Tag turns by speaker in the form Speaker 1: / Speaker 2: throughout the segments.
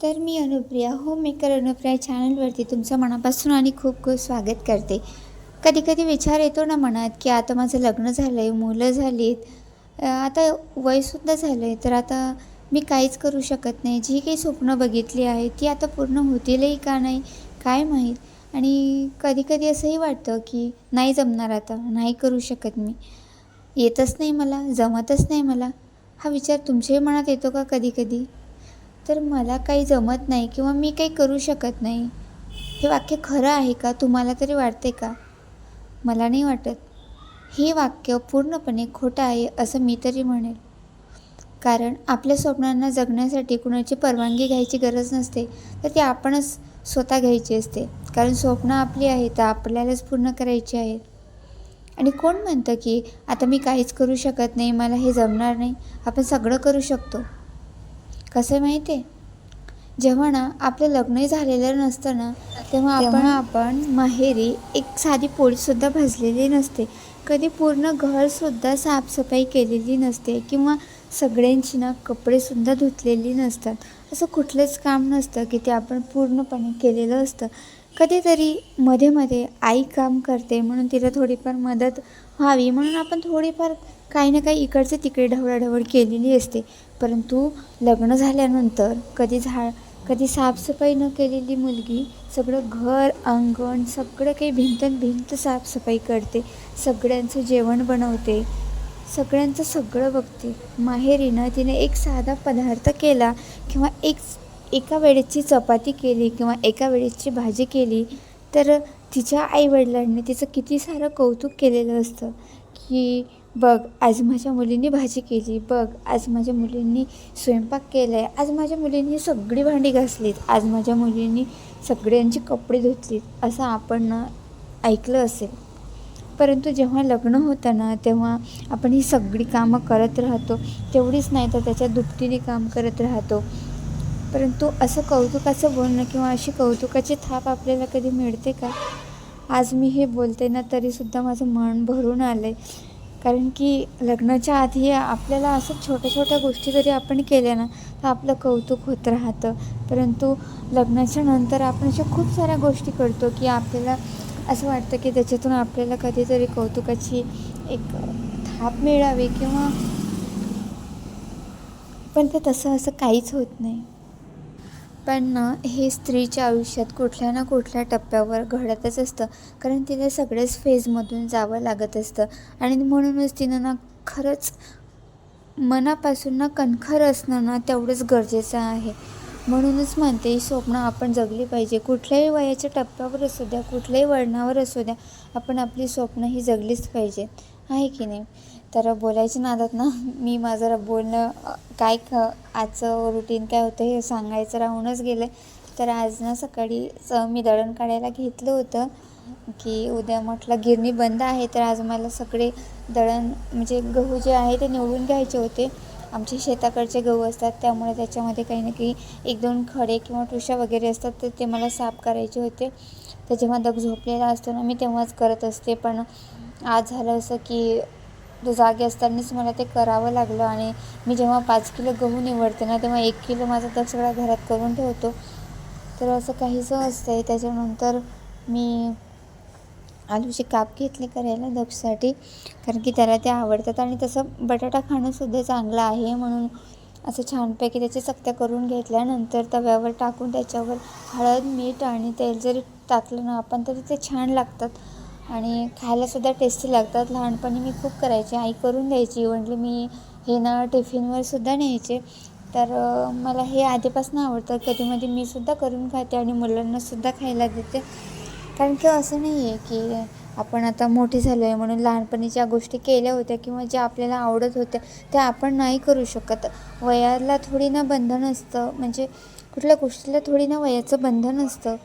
Speaker 1: तर मी Anupriya home maker Anupriya चॅनलवरती तुमचं मनापासून आणि खूप खूप स्वागत करते. कधी कधी विचार येतो ना मनात की आता माझं लग्न झालं आहे मुलं झालीत आता वयसुद्धा झालं आहे तर आता मी काहीच करू शकत नाही. जी काही स्वप्न बघितली आहे ती आता पूर्ण होतीलही का नाही काय माहीत. आणि कधी कधी असंही वाटतं की नाही जमणार आता नाही करू शकत मी. येतच नाही मला जमतच नाही मला. हा विचार तुमच्याही मनात येतो का कधी कधी? तर मला काही जमत नाही किंवा मी काही करू शकत नाही. हे वाक्य खरं आहे का? तुम्हाला तरी वाटते का? मला नाही वाटत. हे वाक्य पूर्णपणे खोटं आहे असं मी तरी म्हणेल. कारण आपल्या स्वप्नांना जगण्यासाठी कुणाची परवानगी घ्यायची गरज नसते तर ती आपणच स्वतः घ्यायची असते. कारण स्वप्न आपली आहेत तर आपल्यालाच पूर्ण करायची आहेत आणि कोण म्हणतं की आता मी काहीच करू शकत नाही मला हे जमणार नाही आपण सगळं करू शकतो. कसं आहे माहिती आहे जेव्हा ना आपलं लग्नही झालेलं नसतं ना तेव्हा आपण आपण माहेरी एक साधी पोळीसुद्धा भाजलेली नसते. कधी पूर्ण घरसुद्धा साफसफाई केलेली नसते किंवा सगळ्यांची ना कपडेसुद्धा धुतलेली नसतात. असं कुठलंच काम नसतं की ते आपण पूर्णपणे केलेलं असतं. कधीतरी मध्ये मध्ये आई काम करते म्हणून तिला थोडीफार मदत व्हावी म्हणून आपण थोडीफार काही ना काही इकडचे तिकडे ढवळाढवळ केलेली असते. परंतु लग्न झाल्यानंतर कधी झा कधी साफसफाई न केलेली मुलगी सगळं घर अंगण सगळं काही भिंतन भिंत साफसफाई करते. सगळ्यांचं जेवण बनवते. सगळ्यांचं सगळं बघते. माहेरीनं तिने एक साधा पदार्थ केला किंवा एक एका वेळेची चपाती केली किंवा एका वेळेची भाजी केली तर तिच्या आईवडिलांनी तिचं किती सारं कौतुक केलेलं असतं की बघ आज माझ्या मुलींनी भाजी केली बघ आज माझ्या मुलींनी स्वयंपाक केला आहे आज माझ्या मुलींनी सगळी भांडी घासलीत आज माझ्या मुलींनी सगळ्यांची कपडे धुतलीत असं आपण ऐकलं असेल. परंतु जेव्हा लग्न होतं ना तेव्हा आपण ही सगळी कामं करत राहतो. तेवढीच नाही तर त्याच्या दुपटीने काम करत राहतो. परंतु असं कौतुकाचं बोलणं किंवा अशी कौतुकाची थाप आपल्याला कधी मिळते का? आज मी हे बोलते ना तरीसुद्धा माझं मन भरून आलं आहे कारण की लग्नाच्या आधी आपल्याला असं छोट्या छोट्या गोष्टी जरी आपण केल्या ना तर आपलं कौतुक होत राहतं. परंतु लग्नाच्या नंतर आपण अशा खूप साऱ्या गोष्टी करतो की आपल्याला असं वाटतं की त्याच्यातून आपल्याला कधीतरी कौतुकाची एक थाप मिळावी किंवा पण ते तसं असं काहीच होत नाही. पण ना हे स्त्रीच्या आयुष्यात कुठल्या ना कुठल्या टप्प्यावर घडतच असतं. कारण तिला सगळ्याच फेजमधून जावं लागत असतं. आणि म्हणूनच तिनं ना खरंच मनापासून ना कणखर असणं ना तेवढंच गरजेचं आहे. म्हणूनच म्हणते ही स्वप्न आपण जगली पाहिजे. कुठल्याही वयाच्या टप्प्यावर असू द्या कुठल्याही वळणावर असू द्या आपण आपली स्वप्न ही जगलीच पाहिजे. आहे की नाही? तर बोलायच्या नादात ना मी माझं बोलणं काय ख आजचं रुटीन काय होतं हे सांगायचं राहूनच गेलं. तर आज ना सकाळी मी दळण काढायला घेतलं होतं की उद्या म्हटलं गिरणी बंद आहे. तर आज मला सगळे दळण म्हणजे गहू जे आहे ते निवडून घ्यायचे होते. आमचे शेताकडचे गहू असतात त्यामुळे त्याच्यामध्ये काही ना काही एक दोन खडे किंवा टुशा वगैरे असतात तर ते मला साफ करायचे होते. तर जेव्हा दग झोपलेला असतो ना मी तेव्हाच करत असते. पण आज झालं असं की तो जागे असतानाच मला ते करावं लागलं आणि मी जेव्हा पाच किलो गहू निवडते ना तेव्हा एक किलो माझा दग सगळा घरात करून ठेवतो. तर असं काहीसं असतं आहे त्याच्यानंतर मी आलूचे काप घेतले करायला दक्षसाठी कारण की त्याला ते आवडतात आणि तसं बटाटा खाणंसुद्धा चांगलं आहे म्हणून असं छानपैकी त्याच्या चकत्या करून घेतल्यानंतर तव्यावर टाकून त्याच्यावर हळद मीठ आणि तेल जरी टाकलं ना आपण तरी ते छान लागतात. आणि खायलासुद्धा टेस्टी लागतात. लहानपणी मी खूप करायचे. आई करून द्यायची. म्हणजे मी हे ना टिफिनवर सुद्धा न्यायचे. तर मला हे आधीपासून आवडतं. कधीमध्ये मी सुद्धा करून खाते आणि मुलांनासुद्धा खायला देते. कारण की असं नाही आहे की आपण आता मोठी झालो आहे म्हणून लहानपणी ज्या गोष्टी केल्या होत्या किंवा ज्या आपल्याला आवडत होत्या त्या आपण नाही करू शकत. वयाला थोडी ना बंधन असतं. म्हणजे कुठल्या गोष्टीला थोडी ना वयाचं बंधन असतं.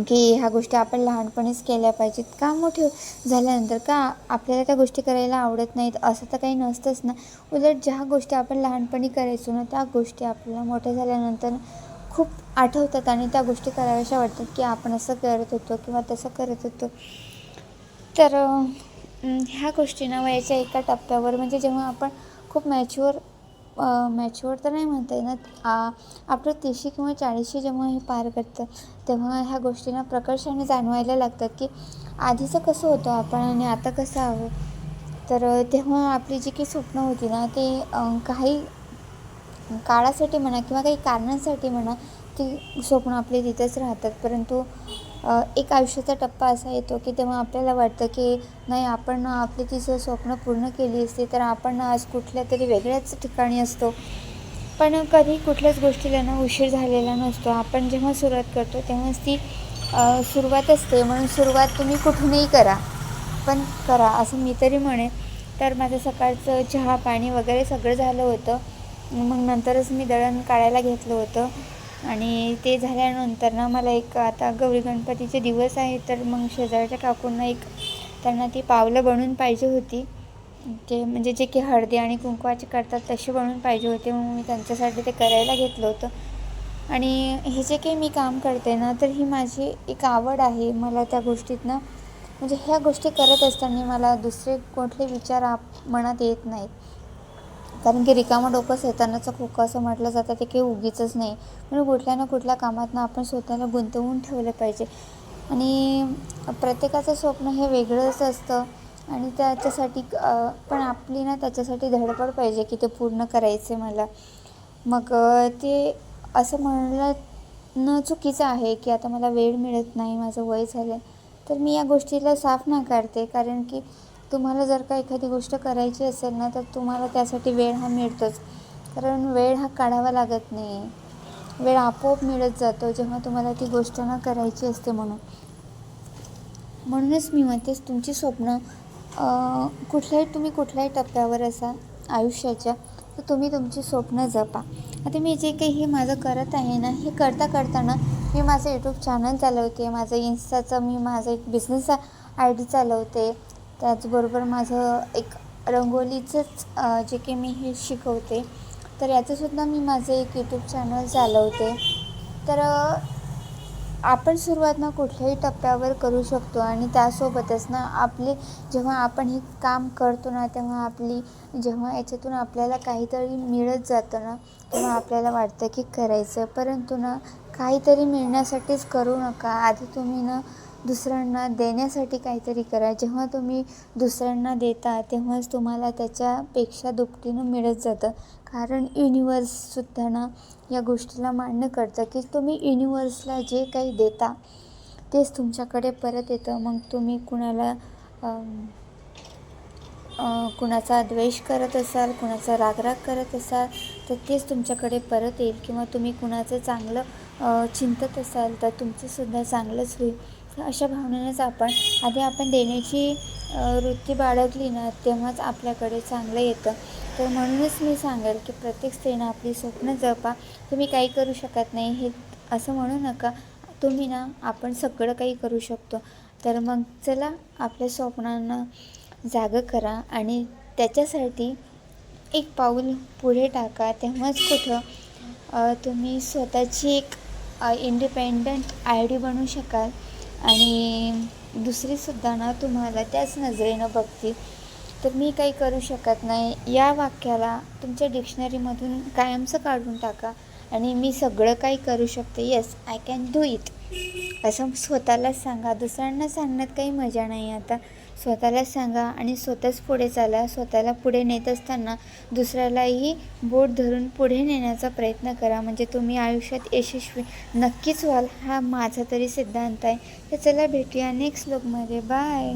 Speaker 1: की ह्या गोष्टी आपण लहानपणीच केल्या पाहिजेत. का मोठे झाल्यानंतर? का आपल्याला त्या गोष्टी करायला आवडत नाहीत? असं तर काही नसतंच ना. उलट ज्या गोष्टी आपण लहानपणी करायचो ना त्या गोष्टी आपल्याला मोठ्या झाल्यानंतर खूप आठवतात आणि त्या गोष्टी कराव्याशा वाटतात की आपण असं करत होतो किंवा तसं करत होतो. तर ह्या गोष्टींना वयाच्या एका टप्प्यावर म्हणजे जेव्हा आपण खूप मॅच्युअर मॅच्युअर तर नाही म्हणता येणार आपलं तीसशी किंवा चाळीसशी जेव्हा हे पार करतं तेव्हा ह्या गोष्टींना प्रकर्षाने जाणवायला लागतात की आधीचं कसं होतं आपण आणि आता कसं आहोत तर तेव्हा आपली जी काही स्वप्न होती ना ते काही काळासाठी म्हणा किंवा काही कारणांसाठी म्हणा ती स्वप्न आपली तिथेच राहतात. परंतु एक आयुष्याचा टप्पा असा येतो की तेव्हा आपल्याला वाटतं की नाही आपण आपली तिचं स्वप्न पूर्ण केली असती तर आपण आज कुठल्या तरी वेगळ्याच ठिकाणी असतो. पण कधी कुठल्याच गोष्टीला ना उशीर झालेला नसतो. आपण जेव्हा सुरुवात करतो तेव्हाच ती सुरुवात असते. म्हणून सुरुवात तुम्ही कुठूनही करा. पण करा असं मी तरी म्हणेन. तर माझं सकाळचं चहा पाणी वगैरे सगळं झालं होतं. मग नंतरच मी दळण काढायला घेतलं होतं. आणि ते झाल्यानंतर ना मला एक आता गौरी गणपतीचे दिवस आहे तर मग शेजारच्या काकूंना एक त्यांना ती पावलं बनवून पाहिजे होती. ते म्हणजे जे की हळदी आणि कुंकवाचे करतात तसे बनवून पाहिजे होते मग मी त्यांच्यासाठी ते करायला घेतलं होतं. आणि हे जे काही मी काम करते ना तर ही माझी एक आवड आहे मला त्या गोष्टीतनं म्हणजे ह्या गोष्टी करत असताना मला दुसरे कुठले विचार आप मनात येत नाहीत. कारण की रिकामं डोकं सैतानाचं खोकं असं म्हटलं जातं ते काही उगीचंच नाही. म्हणून कुठल्या ना कुठल्या कामातनं आपण स्वतःला गुंतवून ठेवलं पाहिजे. आणि प्रत्येकाचं स्वप्न हे वेगळंच असतं आणि त्याच्यासाठी पण आपली ना त्याच्यासाठी धडपड पाहिजे की ते पूर्ण करायचे मला. मग ते असं म्हणलं न चुकीचं आहे की आता मला वेळ मिळत नाही माझं वय झालं तर मी या गोष्टीला साफ नाकारते. कारण की तुम्हाला जर का एखादी गोष्ट करायची असेल ना तर तुम्हाला त्यासाठी वेळ हा मिळतोच. कारण वेळ हा काढावा लागत नाही. वेळ आपोआप मिळत जातो जेव्हा तुम्हाला ती गोष्ट ना करायची असते म्हणून. म्हणूनच मी म्हणतेच तुमची स्वप्न कुठल्याही तुम्ही कुठल्याही टप्प्यावर असा आयुष्याच्या तर तुम्ही तुमची स्वप्न जपा. आता मी जे काही हे माझं करत आहे ना हे करता करताना मी माझं यूट्यूब चॅनल चालवते माझं इन्स्टाचं मी माझं एक बिझनेस आय डी चालवते त्याचबरोबर माझं एक रंगोलीचंच जे की मी हे शिकवते तर याचंसुद्धा मी माझं एक यूट्यूब चॅनल चालवते. तर आपण सुरुवात ना कुठल्याही टप्प्यावर करू शकतो आणि त्यासोबतच ना आपले जेव्हा आपण हे काम करतो ना तेव्हा आपली जेव्हा याच्यातून आपल्याला काहीतरी मिळत जातं ना तेव्हा आपल्याला वाटतं की करायचं. परंतु ना काहीतरी मिळण्यासाठीच करू नका. आधी तुम्ही ना दुसऱ्यांना देण्यासाठी काहीतरी करा. जेव्हा तुम्ही दुसऱ्यांना देता तेव्हाच तुम्हाला त्याच्यापेक्षा दुपटीनं मिळत जातं. कारण युनिवर्ससुद्धा ना या गोष्टीला मान्य करतं की तुम्ही युनिवर्सला जे काही देता तेच तुमच्याकडे परत येतं. मग तुम्ही कुणाला कुणाचा द्वेष करत असाल कुणाचा रागराग करत असाल तर तेच तुमच्याकडे परत येईल. किंवा तुम्ही कुणाचं चांगलं चिंतत असाल तर तुमचंसुद्धा चांगलंच होईल. अशा भावनेनेच आपण आधी आपण देण्याची वृत्ती बाळगली ना तेव्हाच आपल्याकडे चांगलं येतं. तर म्हणूनच मी सांगेल की प्रत्येक स्त्रीनं आपली स्वप्न जपा. तुम्ही काही करू शकत नाही हे असं म्हणू नका. तुम्ही ना आपण सगळं काही करू शकतो. तर मग चला आपल्या स्वप्नांना जागं करा आणि त्याच्यासाठी एक पाऊल पुढे टाका. तेव्हाच कुठं तुम्ही स्वतःची एक इंडिपेंडंट आय डी बनवू शकाल. आणि दुसरीसुद्धा ना तुम्हाला त्याच नजरेनं बघतील. तर मी काही करू शकत नाही. या वाक्याला तुमच्या डिक्शनरीमधून कायमचं काढून टाका आणि मी सगळं काही करू शकते. Yes I can do it असं स्वतःलाच सांगा. दुसऱ्यांना सांगण्यात काही मजा नाही आता. स्वतःला सांगा आणि स्वतःच पुढे चाला. स्वतःला पुढे नेत असताना दुसऱ्यालाही बोट धरून पुढे नेण्याचा प्रयत्न करा. म्हणजे तुम्ही आयुष्यात यशस्वी नक्कीच व्हाल हा माझा तरी सिद्धांत आहे. तर चला भेटूया नेक्स्ट लोकमध्ये बाय